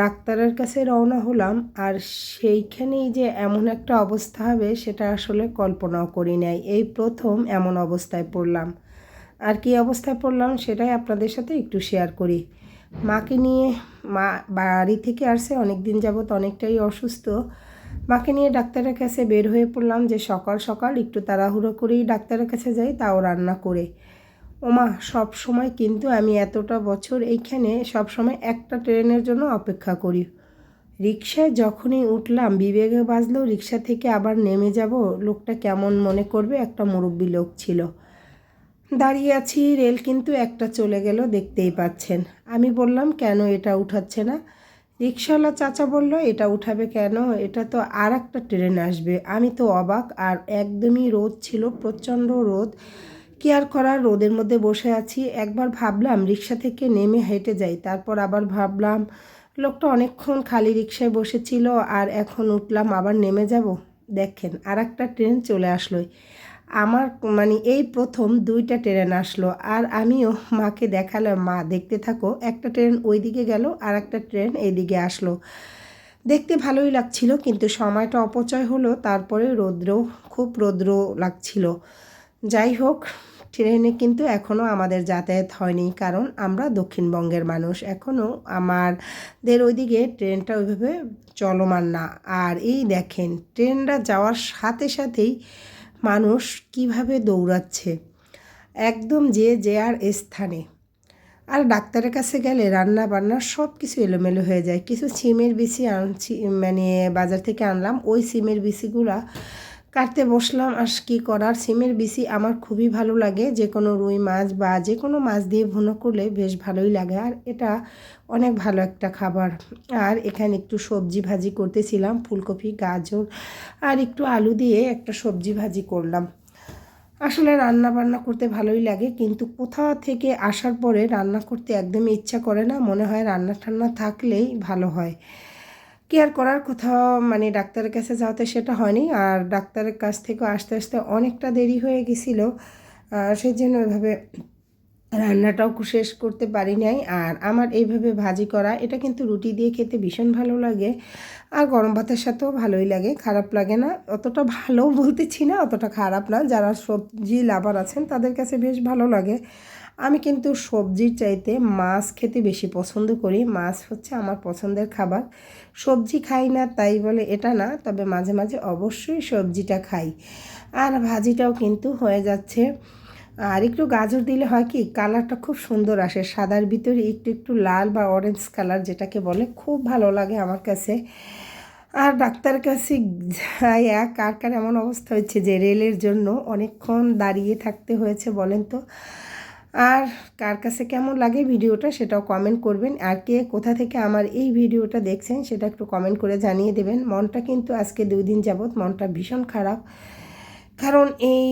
ডাক্তারের কাছে রওনা হলাম, আর সেইখানেই যে এমন একটা অবস্থা হবে সেটা আসলে কল্পনাও করি নাই। এই প্রথম এমন অবস্থায় পড়লাম। আর কি অবস্থায় পড়লাম সেটাই আপনাদের সাথে একটু শেয়ার করি। মাকে নিয়ে মা বাড়ি থেকে আসছে অনেক দিন যাবৎ অনেকটাই অসুস্থ। মাকে নিয়ে ডাক্তারের কাছে বের হয়ে পড়লাম যে সকাল সকাল একটু তাড়াহুড়ো করেই ডাক্তারের কাছে যাই, তাও রান্না করে। ওমা, সব সময় কিন্তু আমি এতটা বছর এইখানে সব সময় একটা ট্রেনের জন্য অপেক্ষা করি। রিক্সায় যখনই উঠলাম, বিবেকে বাজলো রিক্সা থেকে আবার নেমে যাব। লোকটা কেমন মনে করবে? একটা মুরব্বী লোক ছিল। দাঁড়িয়ে আছি, রেল কিন্তু একটা চলে গেল, দেখতেই পাচ্ছেন। আমি বললাম, কেন এটা উঠাচ্ছে না? রিক্সাওয়ালা চাচা বলল, এটা উঠাবে কেন? এটা তো আর একটা ট্রেন আসবে। আমি তো অবাক, আর একদমই রোদ ছিল, প্রচণ্ড রোদ। কি আর করার রোদের মধ্যে বসে আছি। একবার ভাবলাম রিক্সা থেকে নেমে হেঁটে যাই, তারপর আবার ভাবলাম লোকটা অনেকক্ষণ খালি রিক্সায় বসেছিল আর এখন উঠলাম, আবার নেমে যাব। দেখেন আর একটা ট্রেন চলে আসলো। আমার মানে এই প্রথম দুইটা ট্রেন আসলো আর আমিও মাকে দেখালাম, মা, দেখতে থাকো। একটা ট্রেন ওই দিকে গেল আর একটা ট্রেন এইদিকে আসলো। দেখতে ভালোই লাগছিল, কিন্তু সময়টা অপচয় হলো, তারপরে রৌদ্র খুব রৌদ্র লাগছিল। যাই হোক ট্রেনে কিন্তু এখনও আমাদের যাতায়াত হয়নি, কারণ আমরা দক্ষিণবঙ্গের মানুষ। এখনও আমাদের ওইদিকে ট্রেনটা ওইভাবে চলমান না। আর এই দেখেন, ট্রেনটা যাওয়ার সাথে সাথেই মানুষ কীভাবে দৌড়াচ্ছে, একদম যে যে আর স্থানে। আর ডাক্তারের কাছে গেলে রান্না বান্না সব কিছু এলোমেলো হয়ে যায়। কিছু সিমের বিসি আনছি মানে বাজার থেকে আনলাম, ওই সিমের বিসিগুলা কাটতে বসলাম আর কী করার? সিমের বিসি আমার খুবই ভালো লাগে। যে কোনো রুই মাছ বা যে কোনো মাছ দিয়ে ভুনো করলে বেশ ভালোই লাগে। আর এটা অনেক ভালো একটা খাবার। আর এখানে একটু সবজি ভাজি করতেছিলাম, ফুলকপি, গাজর, আর একটু আলু দিয়ে একটা সবজি ভাজি করলাম। আসলে রান্না বান্না করতে ভালোই লাগে, কিন্তু কোথা থেকে আসার পরে রান্না করতে একদমই ইচ্ছা করে না। মনে হয় রান্না টান্না থাকলেই ভালো হয়। কেয়ার করার কোথাও মানে ডাক্তারের কাছে যাওয়াতে সেটা হয়নি। আর ডাক্তারের কাছ থেকে আসতে আসতে অনেকটা দেরি হয়ে গেছিল। সেই জন্য ওইভাবে রান্নাটাও শেষ করতে পারি নাই। আর আমার এইভাবে ভাজি করা, এটা কিন্তু রুটি দিয়ে খেতে ভীষণ ভালো লাগে। আর গরম ভাতের সাথেও ভালোই লাগে, খারাপ লাগে না। অতটা ভালো বলতেছি না, অতটা খারাপ না। যারা সবজি লাভার আছেন, তাদের কাছে বেশ ভালো লাগে। আমি কিন্তু সবজির চাইতে মাছ খেতে বেশি পছন্দ করি। মাছ হচ্ছে আমার পছন্দের খাবার। সবজি খাই না, তাই বলে এটা না, তবে মাঝে মাঝে অবশ্যই সবজিটা খাই। আর ভাজিটাও কিন্তু হয়ে যাচ্ছে। আর একটু গাজর দিলে হয় কি, কালারটা খুব সুন্দর আসে। সাদার ভিতরে একটু একটু লাল বা অরেঞ্জ কালার যেটাকে বলে, খুব ভালো লাগে আমার কাছে। আর ডাক্তার কাছে যাই এক কার কার এমন অবস্থা হচ্ছে যে রেলের জন্য অনেকক্ষণ দাঁড়িয়ে থাকতে হয়েছে বলেন তো? আর কার কাছে কেমন লাগে ভিডিওটা সেটাও কমেন্ট করবেন। আর কে কোথা থেকে আমার এই ভিডিওটা দেখছেন সেটা একটু কমেন্ট করে জানিয়ে দেবেন। মনটা কিন্তু আজকে দুই দিন যাবৎ মনটা ভীষণ খারাপ। কারণ এই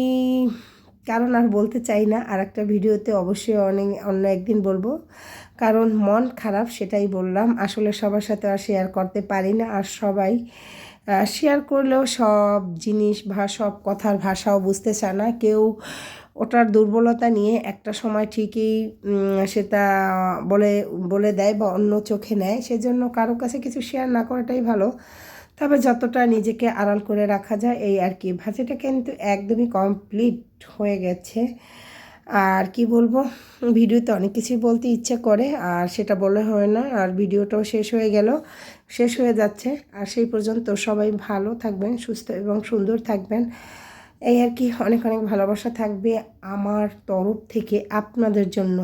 কারণ আর বলতে চাই না। আর একটা ভিডিওতে অবশ্যই অনেক, অন্য একদিন বলব। কারণ মন খারাপ সেটাই বললাম। আসলে সবার সাথে আর শেয়ার করতে পারি না। আর সবাই শেয়ার করলেও সব জিনিস বা সব কথার ভাষাও বুঝতে চায় না। কেউ ওটার দুর্বলতা নিয়ে একটা সময় ঠিকই সেটা বলে বলে দেয় বা অন্য চোখে নেয়। সেজন্য কারও কাছে কিছু শেয়ার না করাটাই ভালো। তবে যতটা নিজেকে আড়াল করে রাখা যায়, এই আর কি। ভাজিটা কিন্তু একদমই কমপ্লিট হয়ে গেছে। আর কি বলব, ভিডিওতে অনেক কিছুই বলতে ইচ্ছে করে, আর সেটা বলে হয় না। আর ভিডিওটাও শেষ হয়ে গেল, শেষ হয়ে যাচ্ছে। আর সেই পর্যন্ত সবাই ভালো থাকবেন, সুস্থ এবং সুন্দর থাকবেন। এই আর কি অনেক অনেক ভালোবাসা থাকবে আমার তরফ থেকে আপনাদের জন্য।